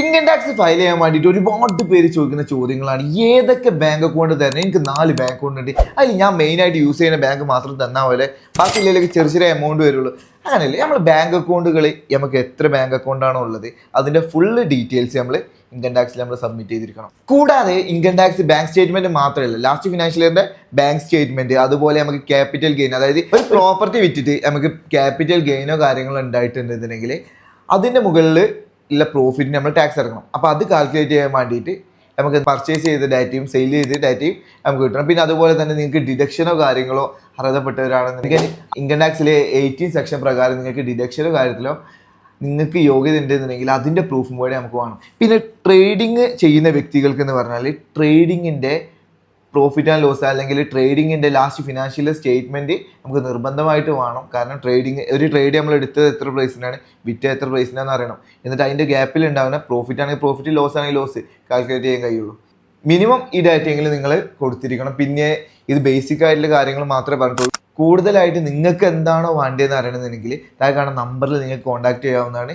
Income tax file ചെയ്യാൻ വേണ്ടിയിട്ട് ഒരുപാട് പേര് ചോദിക്കുന്ന ചോദ്യങ്ങളാണ്. ഏതൊക്കെ ബാങ്ക് അക്കൗണ്ട് തരണം? എനിക്ക് നാല് ബാങ്ക് അക്കൗണ്ട് ഉണ്ട്. അതിൽ ഞാൻ മെയിനായിട്ട് യൂസ് ചെയ്യുന്ന ബാങ്ക് മാത്രം തന്നാൽ പോലെ. ബാക്കി ഇല്ലെങ്കിൽ ചെറിയ ചെറിയ എമൗണ്ട് വരുള്ളൂ. അങ്ങനെയല്ലേ? നമ്മൾ ബാങ്ക് അക്കൗണ്ടുകൾ നമുക്ക് എത്ര ബാങ്ക് അക്കൗണ്ടാണോ ഉള്ളത്? അതിന്റെ ഫുള്ള് ഡീറ്റെയിൽസ് നമ്മൾ ഇൻകം ടാക്സിൽ നമ്മൾ സബ്മിറ്റ് ചെയ്തിരിക്കണം. കൂടാതെ ഇൻകം ടാക്സ് ബാങ്ക് സ്റ്റേറ്റ്മെന്റ് മാത്രമല്ല ലാസ്റ്റ് ഫിനാൻഷ്യൽ ഇയറിന്റെ ബാങ്ക് സ്റ്റേറ്റ്മെന്റ് അതുപോലെ നമുക്ക് ക്യാപിറ്റൽ ഗെയിൻ അതായത് ഒരു പ്രോപ്പർട്ടി വിറ്റിട്ട് നമുക്ക് ക്യാപിറ്റൽ ഗെയിനോ കാര്യങ്ങളോ ഉണ്ടായിട്ടുണ്ടെന്നുണ്ടെങ്കിൽ അതിന്റെ മുകളിൽ ഉള്ള പ്രോഫിറ്റ് നമ്മൾ ടാക്സ് ഇറക്കണം അപ്പോൾ അത് കാൽക്കുലേറ്റ് ചെയ്യാൻ വേണ്ടിയിട്ട് നമുക്ക് പർച്ചേസ് ചെയ്ത ഡാറ്റയും സെയിൽ ചെയ്ത ഡാറ്റയും നമുക്ക് കിട്ടണം. പിന്നെ അതുപോലെ തന്നെ നിങ്ങൾക്ക് ഡിഡക്ഷനോ കാര്യങ്ങളോ അർഹതപ്പെട്ടവരാണെന്നുണ്ടെങ്കിൽ ഇൻകം ടാക്സിലെ എയ്റ്റീൻ സെക്ഷൻ പ്രകാരം നിങ്ങൾക്ക് ഡിഡക്ഷനോ കാര്യത്തിലോ നിങ്ങൾക്ക് യോഗ്യത ഉണ്ടെന്നുണ്ടെങ്കിൽ അതിന്റെ പ്രൂഫും കൂടെ നമുക്ക് വേണം. പിന്നെ ട്രേഡിങ് ചെയ്യുന്ന വ്യക്തികൾക്ക് എന്ന് പറഞ്ഞാൽ ട്രേഡിങ്ങിന്റെ പ്രോഫിറ്റ് ആൻഡ് ലോസ് അല്ലെങ്കിൽ ട്രേഡിങ്ങിന്റെ ലാസ്റ്റ് ഫിനാൻഷ്യൽ സ്റ്റേറ്റ്മെന്റ് നമുക്ക് നിർബന്ധമായിട്ട് വേണം. കാരണം ട്രേഡിങ് ഒരു ട്രേഡ് നമ്മൾ എടുത്തത് എത്ര പ്രൈസിനാണ് വിറ്റ് എത്ര പ്രൈസിനാണെന്ന് അറിയണം. എന്നിട്ട് അതിന്റെ ഗ്യാപ്പിൽ ഉണ്ടാകുന്ന പ്രോഫിറ്റ് ആണെങ്കിൽ പ്രോഫിറ്റ് ലോസ് ആണെങ്കിൽ ലോസ് കാൽക്കുലേറ്റ് ചെയ്യാൻ കഴിയുള്ളൂ. മിനിമം ഈ ഡാറ്റയെങ്കിലും നിങ്ങൾ കൊടുത്തിരിക്കണം. പിന്നെ ഇത് ബേസിക് ആയിട്ടുള്ള കാര്യങ്ങൾ മാത്രമേ പറഞ്ഞിട്ടുള്ളൂ. കൂടുതലായിട്ട് നിങ്ങൾക്ക് എന്താണോ വേണ്ടതെന്ന് അറിയണമെന്നുണ്ടെങ്കിൽ താഴെ കാണുന്ന നമ്പറിൽ നിങ്ങൾക്ക് കോൺടാക്ട് ചെയ്യാവുന്നതാണ്.